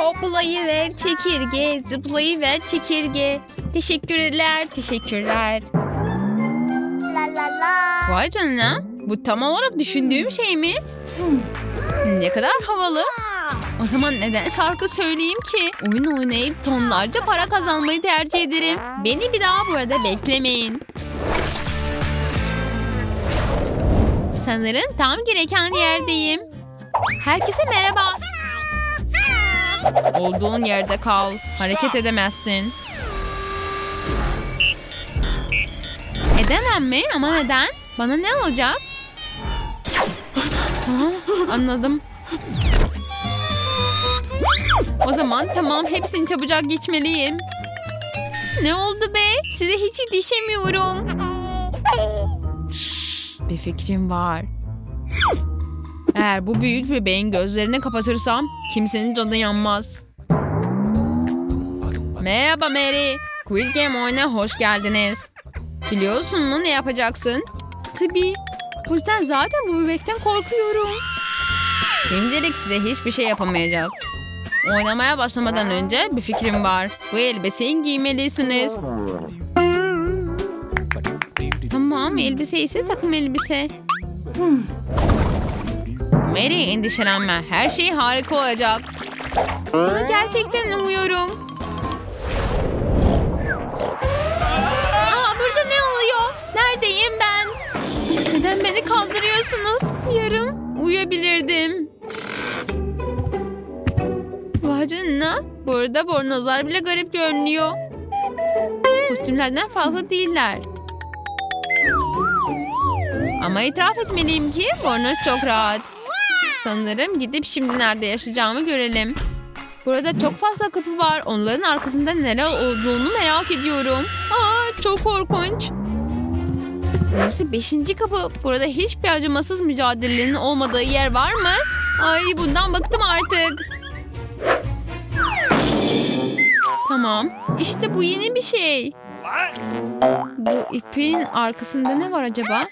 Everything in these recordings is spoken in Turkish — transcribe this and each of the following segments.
Hoplayıver çekirge, zıplayıver çekirge. Teşekkürler, teşekkürler. La la la. Vay canına. Bu tam olarak düşündüğüm şey mi? Ne kadar havalı. O zaman neden şarkı söyleyeyim ki? Oyun oynayıp tonlarca para kazanmayı tercih ederim. Beni bir daha burada beklemeyin. Sanırım tam gereken yerdeyim. Herkese merhaba. Olduğun yerde kal. Hareket edemezsin. Edemem mi? Ama neden? Bana ne olacak? tamam anladım. O zaman tamam hepsini çabucak geçmeliyim. Ne oldu be? Size hiç yetişemiyorum. Bir fikrim var. Eğer bu büyük bebeğin gözlerini kapatırsam kimsenin canı yanmaz. Merhaba Mary. Quick Game oyuna hoş geldiniz. Biliyorsun mu ne yapacaksın? Tabii. Bu yüzden zaten bu bebekten korkuyorum. Şimdilik size hiçbir şey yapamayacak. Oynamaya başlamadan önce bir fikrim var. Bu elbiseyi giymelisiniz. Tamam elbise ise takım elbise. Mary endişelenme. Her şey harika olacak. Buna gerçekten umuyorum. Aa burada ne oluyor? Neredeyim ben? Neden beni kaldırıyorsunuz? Yarım uyuyabilirdim. Vay canına. Burada bornozlar bile garip görünüyor. Kostümlerden farklı değiller. Ama itiraf etmeliyim ki bornoz çok rahat. Sanırım gidip şimdi nerede yaşayacağımı görelim. Burada çok fazla kapı var. Onların arkasında neler olduğunu merak ediyorum. Aa, çok korkunç. Burası beşinci kapı. Burada hiçbir acımasız mücadelenin olmadığı yer var mı? Ay bundan bıktım artık. Tamam. İşte bu yeni bir şey. Bu ipin arkasında ne var acaba?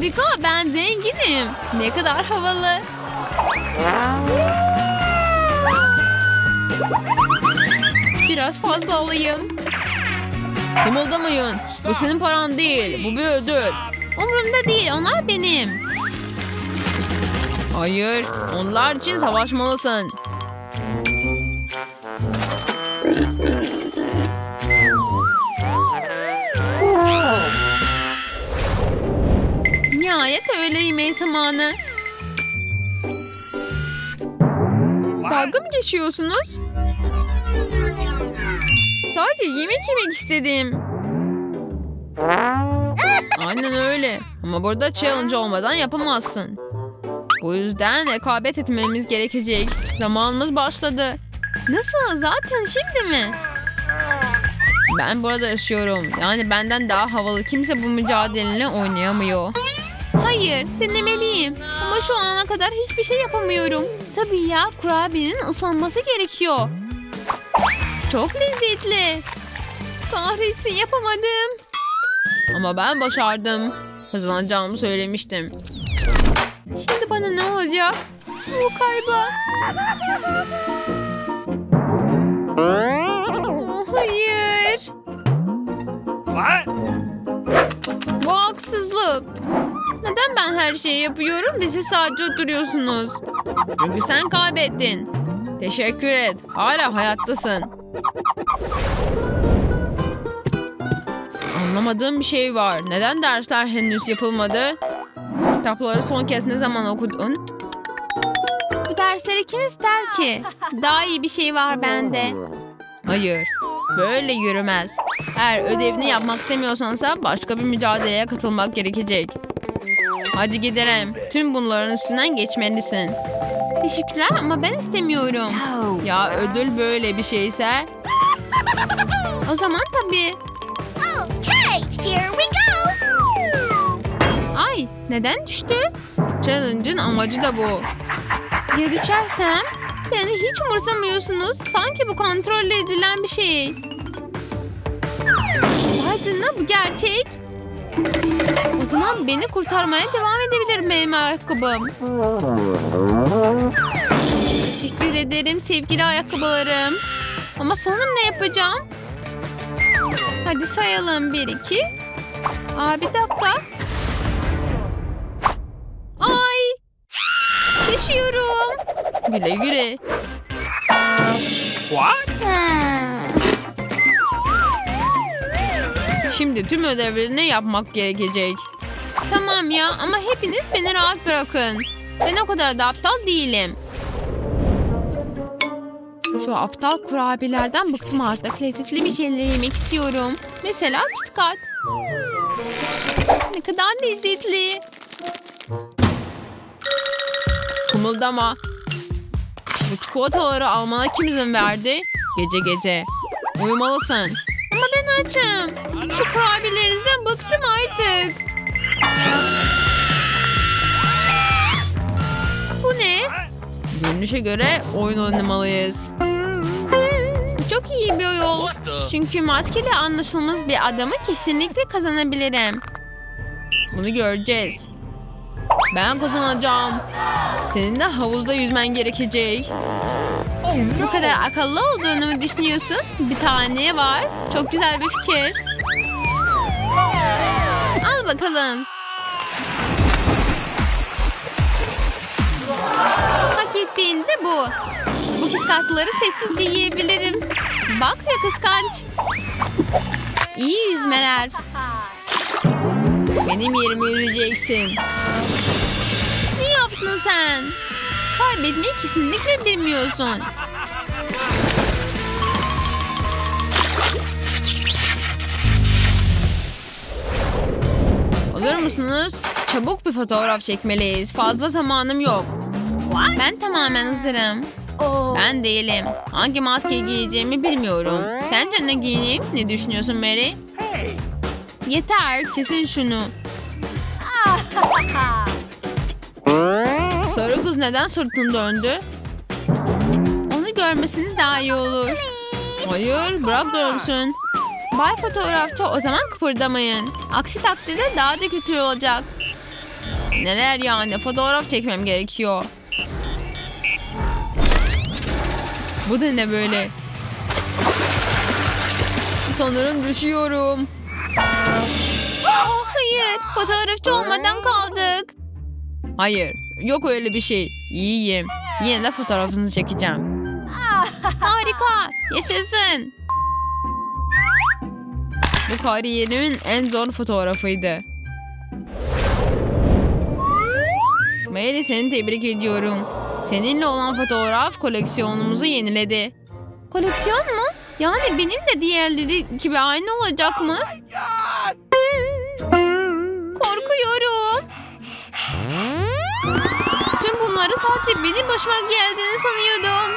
Harika ben zenginim. Ne kadar havalı. Biraz fazla alayım. Kımıldamayın. Bu senin paran değil. Bu bir ödül. Umurumda değil. Onlar benim. Hayır. Onlar için savaşmalısın. Nihayet öğle yemeği zamanı. Dalga mı geçiyorsunuz? Sadece yemek yemek istedim. Aynen öyle. Ama burada challenge olmadan yapamazsın. Bu yüzden rekabet etmemiz gerekecek. Zamanımız başladı. Nasıl? Zaten şimdi mi? Ben burada yaşıyorum. Yani benden daha havalı kimse bu mücadeleyle oynayamıyor. Hayır, denemeliyim. Ama şu ana kadar hiçbir şey yapamıyorum. Tabii ya, kurabiyenin ısınması gerekiyor. Çok lezzetli. Kahretsin yapamadım. Ama ben başardım. Kazanacağımı söylemiştim. Şimdi bana ne olacak? Bu kayba. Oh, hayır. What? Bu haksızlık. Neden ben her şeyi yapıyorum? Bizi sadece oturuyorsunuz. Çünkü sen kaybettin. Teşekkür et. Hala hayattasın. Anlamadığım bir şey var. Neden dersler henüz yapılmadı? Kitapları son kez ne zaman okudun? Bu dersleri kim ister ki? Daha iyi bir şey var bende. Hayır. Böyle yürümez. Eğer ödevini yapmak istemiyorsansa başka bir mücadeleye katılmak gerekecek. Hadi gidelim. Tüm bunların üstünden geçmelisin. Teşekkürler ama ben istemiyorum. Ya ödül böyle bir şeyse? O zaman tabii. Okay, here we go. Ay neden düştü? Challenge'ın amacı da bu. Ya düşersem? Beni hiç umursamıyorsunuz. Sanki bu kontrol edilen bir şey. Vay canına bu gerçek. O zaman beni kurtarmaya devam edebilir benim ayakkabım. Teşekkür ederim sevgili ayakkabılarım. Ama sonra ne yapacağım? Hadi sayalım. Bir, iki. Aa, bir dakika. Ay! Düşüyorum. Güle güle. What? Şimdi tüm ödevlerini yapmak gerekecek. Tamam ya ama hepiniz beni rahat bırakın. Ben o kadar da aptal değilim. Şu aptal kurabiyelerden bıktım artık. Lezzetli bir şeyler yemek istiyorum. Mesela KitKat. Ne kadar lezzetli. Kımıldama. Bu çikolataları almana kim izin verdi? Gece gece. Uyumalısın. Ama ben açım. Şu kurabiyelerinizden bıktım artık. Bu ne? Görünüşe göre oyun oynamalıyız. Bu çok iyi bir yol. Çünkü maskeli anlaşılmaz bir adamı kesinlikle kazanabilirim. Bunu göreceğiz. Ben kazanacağım. Senin de havuzda yüzmen gerekecek. Oh Bu kadar akıllı olduğunu mu düşünüyorsun? Bir tane var. Çok güzel bir fikir. Al bakalım. Hak ettiğin de bu. Bu kitkatları sessizce yiyebilirim. Bak ya kıskanç. İyi yüzmeler. Benim yerime yüzeceksin. Ne yaptın sen? Kaybetmeyi kesinlikle bilmiyorsun. Musunuz? Çabuk bir fotoğraf çekmeliyiz. Fazla zamanım yok. Ben tamamen hazırım. Ben değilim. Hangi maskeyi giyeceğimi bilmiyorum. Sence ne giyineyim? Ne düşünüyorsun Mary? Yeter, kesin şunu. Sarı kız neden sırtını döndü? Onu görmesiniz daha iyi olur. Hayır, bırak dönsün. Bay fotoğrafçı o zaman kıpırdamayın. Aksi takdirde daha da kötü olacak. Neler yani fotoğraf çekmem gerekiyor. Bu da ne böyle? Sanırım düşüyorum. Oh hayır, fotoğrafçı olmadan kaldık. Hayır, yok öyle bir şey. İyiyim. Yine de fotoğrafınızı çekeceğim. Harika, yaşasın. Bu kariyerimin en zor fotoğrafıydı. Mary seni tebrik ediyorum. Seninle olan fotoğraf koleksiyonumuzu yeniledi. Koleksiyon mu? Yani benim de diğerleri gibi aynı olacak mı? Korkuyorum. Tüm bunları sadece benim başıma geldiğini sanıyordum.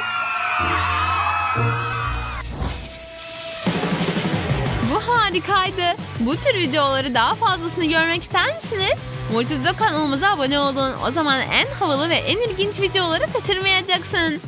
Bu harikaydı. Bu tür videoları daha fazlasını görmek ister misiniz? Multida kanalımıza abone olun. O zaman en havalı ve en ilginç videoları kaçırmayacaksın.